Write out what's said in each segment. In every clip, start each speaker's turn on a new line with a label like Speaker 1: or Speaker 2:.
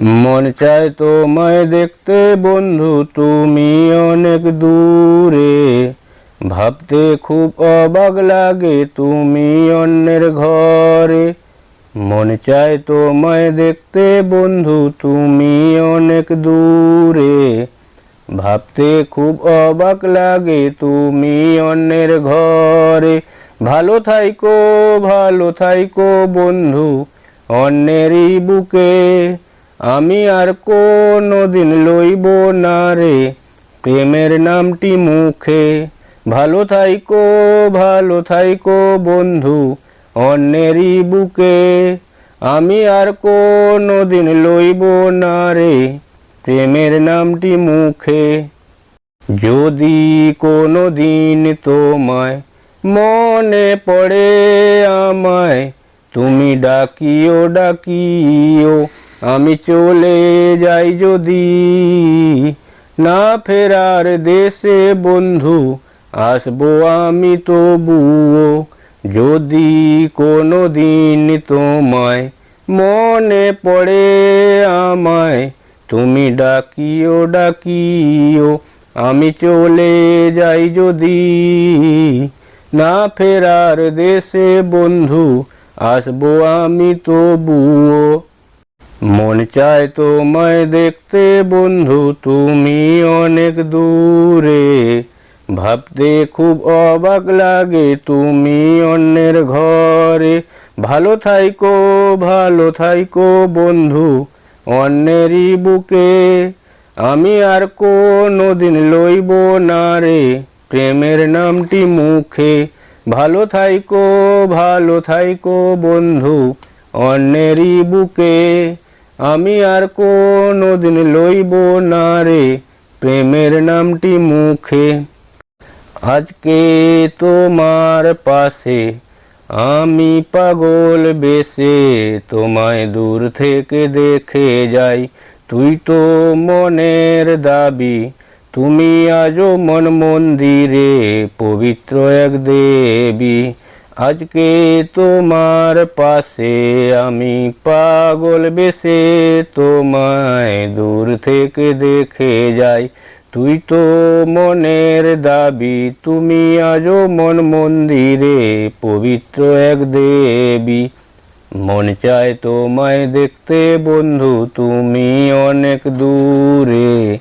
Speaker 1: মন চায় তোমায় দেখতে, বন্ধু তুমি অনেক দূরে। ভাবতে খুব অবাক লাগে তুমি অন্যের ঘরে। মন চায় তোমায় দেখতে, বন্ধু তুমি অনেক দূরে। ভাবতে খুব অবাক লাগে তুমি অন্যের ঘরে। ভালো থাইকো ভালো থাইকো, বন্ধু, অন্যেরই বুকে। আমি আর কোনো দিন লইব না রে। প্রেমের নামটি মুখে। ভালো থাইকো ভালো থাইকো বন্ধু, অন্যেরই বুকে। আমি আর কোনো দিন লইব না রে। প্রেমের নামটি মুখে। যদি কোনো দিন তোমায় মনে পড়ে আমায়, তুমি ডাকিও ডাকিও আমি চলে যাই যদি না ফেরার দেশে বন্ধু, আসব আমি তবুও যদি কোনো দিন তোমায় মনে পড়ে আমায়, তুমি ডাকিও ডাকিও, আমি চলে যাই যদি না ফেরার দেশে বন্ধু, আসব আমি তবুও মন চায় তোমায় দেখতে বন্ধু, তুমি অনেক দূরে। ভাবতে খুব অবাক লাগে তুমি অন্যের ঘরে। ভালো থাইকো ভালো থাইকো বন্ধু, অন্যেরই বুকে। আমি আর কোনো দিন লইব না রে, প্রেমের নামটি মুখে। ভালো থাইকো ভালো থাইকো বন্ধু, অন্যেরই বুকে। আমি আর কোনো দিন লইব না রে প্রেমের নামটি মুখে। আজকে তোমার পাশে আমি পাগল বেশে তোমায় দূর থেকে দেখে যাই। তুই তো মনের দাবি, তুমি আজও মন মন্দিরে পবিত্র এক দেবী। আজকে তোমার পাশে আমি পাগল বেশে তোমায় দূর থেকে দেখে যাই। তুই তো মনের দাবি, তুমি আজও মন মন্দিরে পবিত্র এক দেবী। মন চায় তোমায় দেখতে বন্ধু, তুমি অনেক দূরে।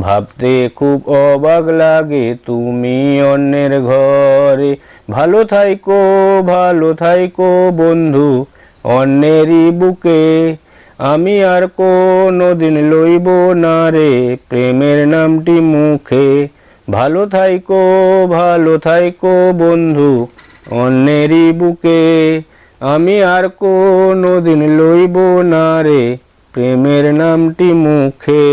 Speaker 1: ভাবতে খুব অবাক লাগে, তুমি অন্যের ঘরে। ভালো থাইকো ভালো থাইকো বন্ধু, অন্যেরই বুকে। আমি আর কোনো দিন লইব না রে প্রেমের নামটি মুখে। ভালো থাইকো ভালো থাইকো বন্ধু, অন্যেরই বুকে। আমি আর কোনো দিন লইব না রে প্রেমের নামটি মুখে।